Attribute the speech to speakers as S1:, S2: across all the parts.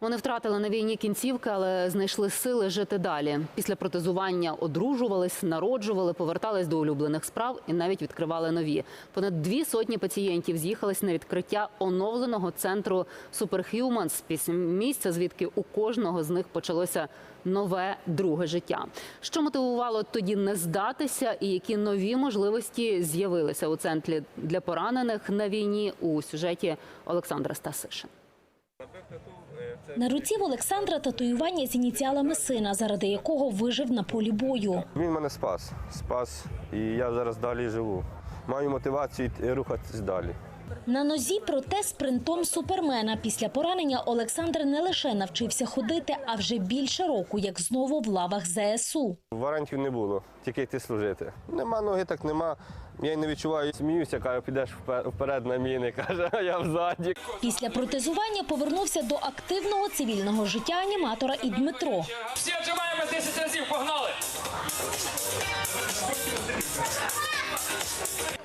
S1: Вони втратили на війні кінцівки, але знайшли сили жити далі. Після протезування одружувались, народжували, повертались до улюблених справ і навіть відкривали нові. Понад дві сотні пацієнтів з'їхались на відкриття оновленого центру Superhumans, місця, звідки у кожного з них почалося нове друге життя. Що мотивувало тоді не здатися, і які нові можливості з'явилися у центрі для поранених на війні у сюжеті Олександра Стасишин.
S2: На руці в Олександра татуювання з ініціалами сина, заради якого вижив на полі бою.
S3: Він мене спас. Спас, і я зараз далі живу. Маю мотивацію рухатись далі.
S2: На нозі протез з принтом супермена. Після поранення Олександр не лише навчився ходити, а вже більше року, як знову в лавах ЗСУ.
S3: Варіантів не було, тільки йти служити. Нема ноги, так нема. Я й не відчуваю, сміюся, каже, підеш вперед на міни, каже, а я взаді.
S2: Після протезування повернувся до активного цивільного життя аніматора і Дмитро.
S4: Всі отжимаємо 10 разів, погнали!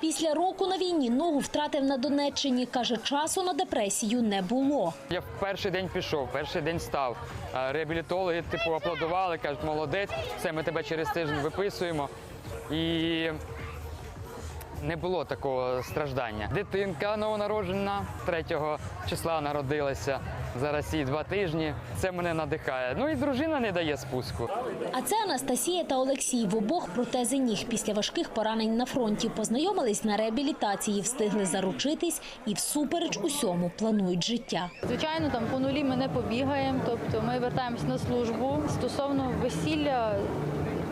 S2: Після року на війні ногу втратив на Донеччині. Каже, часу на депресію не було.
S4: Я в перший день пішов, перший день став. А Реабілітологи типу аплодували, кажуть, молодець, все, ми тебе через тиждень виписуємо. І не було такого страждання. Дитинка новонароджена 3 числа народилася. Зараз їй два тижні. Це мене надихає. Ну і дружина не дає спуску.
S2: А це Анастасія та Олексій. В обох протези ніг після важких поранень на фронті познайомились на реабілітації, встигли заручитись і всупереч усьому планують життя.
S5: Звичайно, там по нулі ми не побігаємо, тобто ми вертаємось на службу. Стосовно весілля,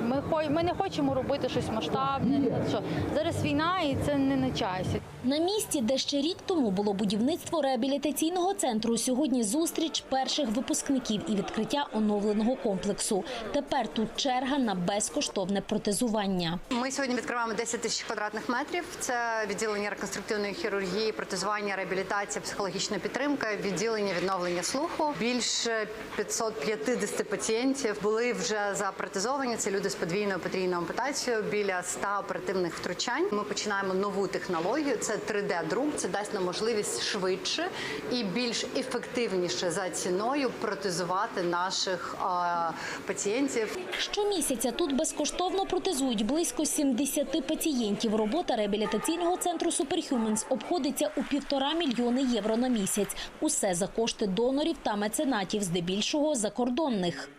S5: ми, ми не хочемо робити щось масштабне. Що зараз війна і це не на часі.
S2: На місці, де ще рік тому було будівництво реабілітаційного центру, сьогодні зустріч перших випускників і відкриття оновленого комплексу. Тепер тут черга на безкоштовне протезування.
S6: Ми сьогодні відкриваємо 10 тисяч квадратних метрів. Це відділення реконструктивної хірургії, протезування, реабілітація, психологічна підтримка, відділення відновлення слуху. Більше 550 пацієнтів були вже запротезовані. Це люди з подвійною потрійною ампутацією. Біля 100 оперативних втручань. Ми починаємо нову технологію. Це 3D-друк. Це дасть нам можливість швидше і більш ефективніше за ціною протезувати наших а, пацієнтів.
S2: Щомісяця тут безкоштовно протезують близько 70 пацієнтів. Робота реабілітаційного центру Superhumans обходиться у півтора мільйони євро на місяць. Усе за кошти донорів та меценатів, здебільшого закордонних.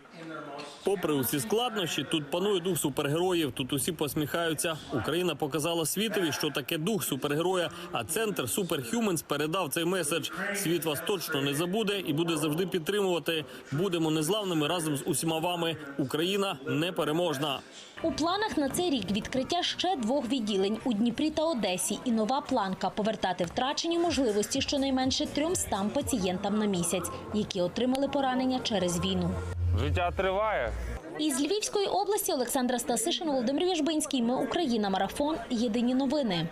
S7: Попри усі складнощі, тут панує дух супергероїв. Тут усі посміхаються. Україна показала світові, що таке дух супергероя. А центр Superhumans передав цей меседж. Світ вас точно не забуде і буде завжди підтримувати. Будемо незламними разом з усіма вами. Україна непереможна.
S2: У планах на цей рік відкриття ще двох відділень у Дніпрі та Одесі і нова планка повертати втрачені можливості щонайменше 300 пацієнтам на місяць, які отримали поранення через війну.
S3: Життя триває.
S2: Із Львівської області Олександра Стасишин, Володимир Віжбинський. Ми Україна. Марафон. Єдині новини.